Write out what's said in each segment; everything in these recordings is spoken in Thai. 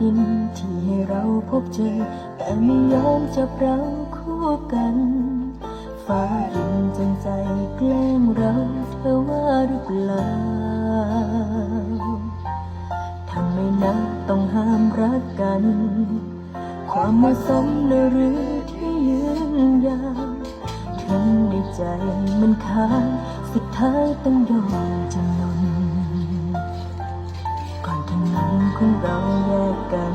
ดินที่ให้เราพบเจอ แต่ไม่ยอมจับเราคู่กัน ฟ้าดินจงใจแกล้งเราเธอว่าหรือเปล่าทำไมนักต้องห้ามรักกัน ความเหมาะสมเลยหรือที่ยืนยาวถึงในใจมันค้างสุดท้ายต้องยอม กัน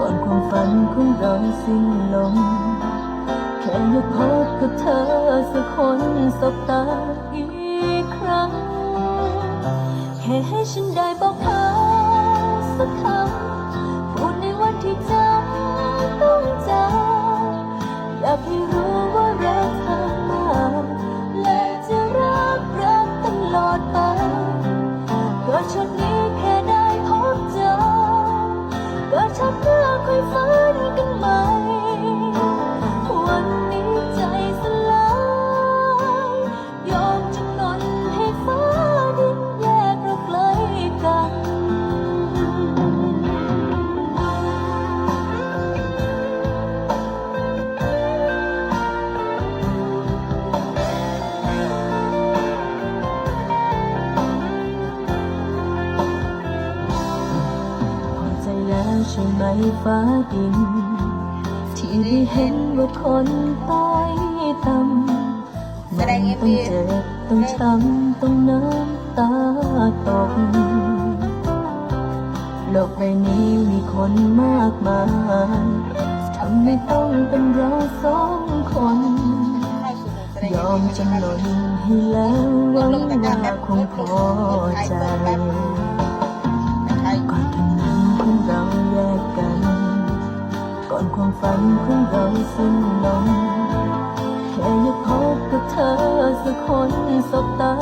ก่อนความฝันของเราสิ้นลง แค่อยากพบกับเธอสักคนสบตาอีกครั้งแค่ให้ฉันได้บอกเธอ ฟ้าดิน ที่ได้เห็นว่าคนต้อยต่ำมันต้องเจ็บต้องช้ำต้องน้ำตาตกโลกใบนี้มีคนมากมายทำไมต้องเป็นเราสองคน ยอมจำนนให้แล้วหวังว่าคงพอใจ ก่อนความฝันของเราสิ้นลงแค่อยากพบกับเธอสักคนสบตา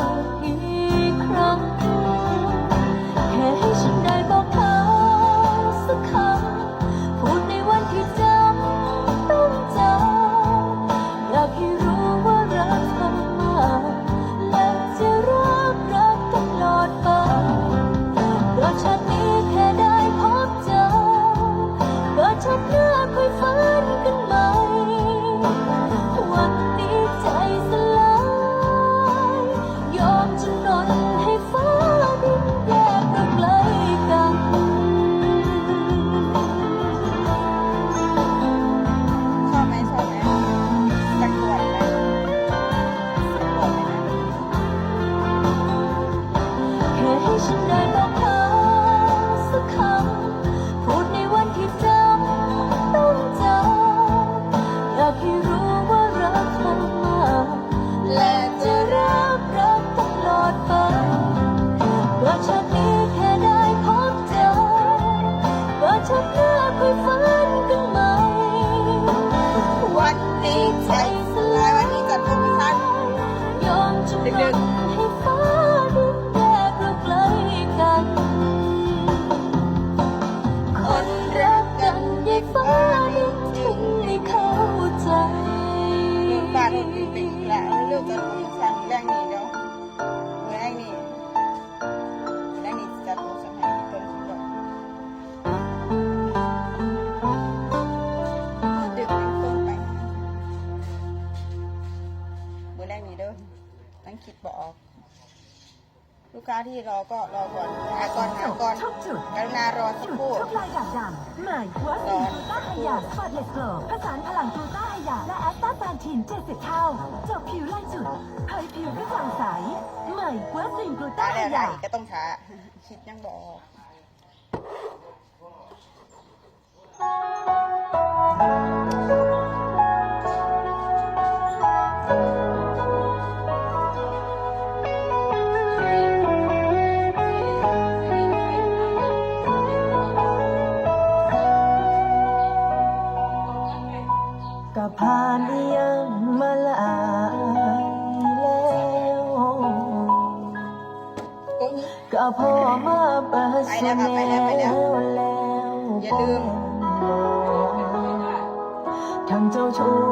กค้าที่รอก็รอก่อนหาก่อนหาก่อนทุกจุดกรุณารอสักจุดครู่ ทุกรายด่างดำใหม่วัสลินกลูต้าไฮยาสปอตเลสโกลผสานพลังกลูต้าไฮยาและแอสตาแซนทิน 70 เท่าจบผิวไล่จุดเผยผิวกระจ่างใสใหม่วัสลินกลูต้าตาไฮแล้วยาได้ก็ต้องช้า คิดยังบอกก็ อีก็พอมาเปิดสแนวแล้วอย่าลืมทั้งเจ้าชู้